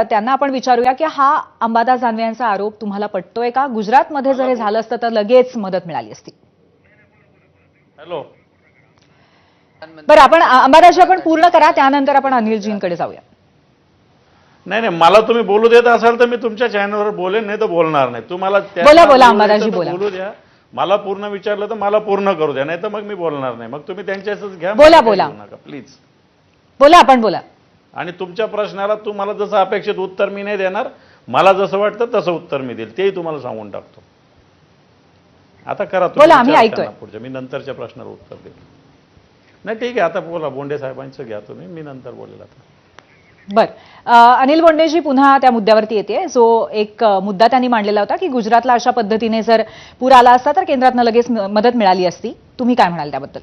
त्यांना आपण विचारूया की हा अंबादास दानवे यांचा आरोप तुम्हाला पटतोय का? गुजरातमध्ये जर हे झालं असतं तर लगेच मदत मिळाली असती. हॅलो. बरं आपण अंबादासजी आपण पूर्ण करा त्यानंतर आपण अनिलजींकडे जाऊया. नाही नाही मला तुम्ही बोलू देत असाल तर मी तुमच्या चॅनलवर बोलेन नाही तर बोलणार नाही. तुम्हाला बोला, बोला, अंबादासजी, बोला. बोलू द्या. मला पूर्ण विचारलं तर मला पूर्ण करू द्या नाही तर मग मी बोलणार नाही. मग तुम्ही त्यांच्याच घ्या बोला, बोला. प्लीज बोला आपण बोला. आणि तुमच्या प्रश्नाला तुम्हाला जसं अपेक्षित उत्तर मी नाही देणार मला जसं वाटतं तसं उत्तर मी देईल. तेही तुम्हाला सांगून टाकतो. आता करा तुम्ही पुढच्या. मी नंतरच्या प्रश्नाला उत्तर देईल. नाही ठीक आहे आता बोला बोंडे साहेबांचं घ्या तुम्ही. मी नंतर बोलेल आता. बर. अनिल बोंडेजी पुन्हा त्या मुद्द्यावरती येते. जो एक मुद्दा त्यांनी मांडलेला होता की गुजरातला अशा पद्धतीने जर पूर आला असता तर केंद्रातनं लगेच म- मदत मिळाली असती. तुम्ही काय म्हणाल त्याबद्दल?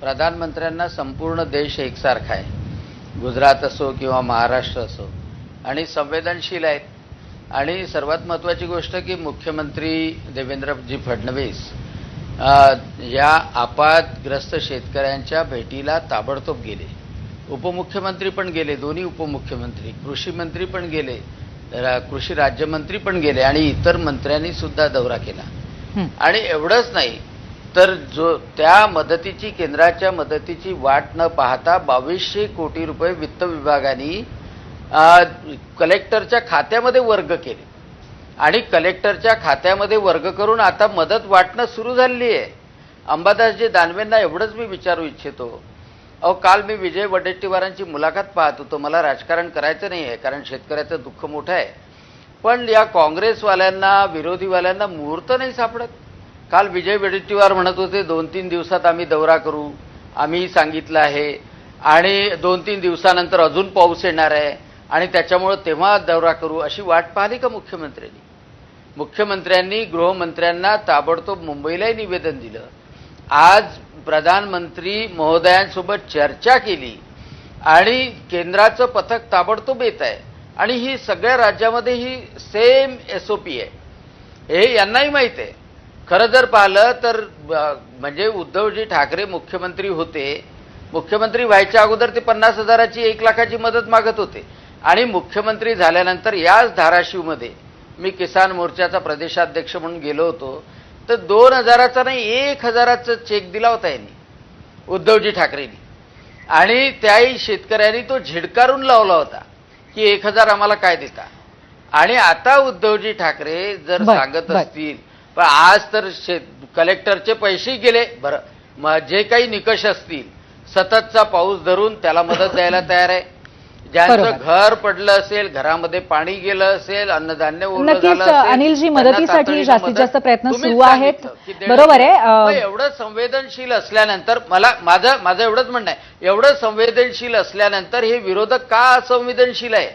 प्रधानमंत्र्यांना संपूर्ण देश एकसारखा आहे. गुजरात असो किंवा महाराष्ट्र असो. आणि संवेदनशील आहेत. आणि सर्वात महत्त्वाची गोष्ट की मुख्यमंत्री देवेंद्रजी फडणवीस या आपत्ग्रस्त शेतकऱ्यांच्या भेटीला ताबडतोब गेले. उपमुख्यमंत्री पण गेले दोन्ही उपमुख्यमंत्री कृषी मंत्री पण गेले कृषी राज्यमंत्री पण गेले आणि इतर मंत्र्यांनी सुद्धा दौरा केला. आणि एवढंच नाही तर जो त्या मदतीची केंद्राच्या मदतीची वाट न पाहता बावीसशे कोटी रुपये वित्त विभागाने कलेक्टरच्या खात्यामध्ये वर्ग केले. आणि कलेक्टरच्या खात्यामध्ये वर्ग करून आता मदत वाटणं सुरू झालेली आहे. अंबादासजी दानवेंना एवढंच मी विचारू इच्छितो. अहो काल मी विजय वडेट्टीवारांची मुलाखत पाहत होतो. मला राजकारण करायचं नाही आहे कारण शेतकऱ्याचं दुःख मोठं आहे. पण या काँग्रेसवाल्यांना विरोधीवाल्यांना मुहूर्त नाही सापडत. काल विजय वडेट्टीवार म्हणत होते दोन तीन दिवसात आम्ही दौरा करू आम्ही सांगितलं आहे. आणि दोन तीन दिवसानंतर अजून पाऊस येणार आहे आणि त्याच्यामुळं तेव्हा दौरा करू अशी वाट पाहिली का मुख्यमंत्र्यांनी? मुख्यमंत्र्यांनी गृहमंत्र्यांना ताबडतोब मुंबईलाही निवेदन दिलं. आज प्रधानमंत्री महोदयांसोबत चर्चा केली आणि केंद्राचं पथक ताबडतोब येत आहे आणि ही सगळ्या राज्यामध्ये ही सेम एस ओ पी आहे. हे यांनाही माहीत आहे. खरं जर पाहिलं तर म्हणजे उद्धवजी ठाकरे मुख्यमंत्री होते. मुख्यमंत्री व्हायच्या अगोदर ते पन्नास हजाराची एक लाखाची मदत मागत होते. आणि मुख्यमंत्री झाल्यानंतर याच धाराशिवमध्ये मी किसान मोर्चाचा प्रदेशाध्यक्ष म्हणून गेलो होतो. तर दोन हजाराचा नाही एक हजाराचा चेक दिला होता यांनी उद्धवजी ठाकरेंनी. आणि त्याही शेतकऱ्यांनी तो झिडकारून लावला होता की एक हजार आम्हाला काय देता. आणि आता उद्धवजी ठाकरे जर सांगत. असतील पण आज तर कलेक्टरचे पैसेही गेले. बरं. मग जे काही निकष असतील सततचा पाऊस धरून त्याला मदत द्यायला तयार आहे. ज्यांचं. घर पडलं असेल घरामध्ये पाणी गेलं असेल अन्नधान्य नक्कीच, झालं असेल, अनिलजी, मदतीसाठी जास्तीत जास्त प्रयत्न सुरू आहेत. बरोबर आहे, एवढं संवेदनशील असल्यानंतर मला माझं माझं एवढंच म्हणणं आहे. एवढं संवेदनशील असल्यानंतर हे विरोधक का असंवेदनशील आहे?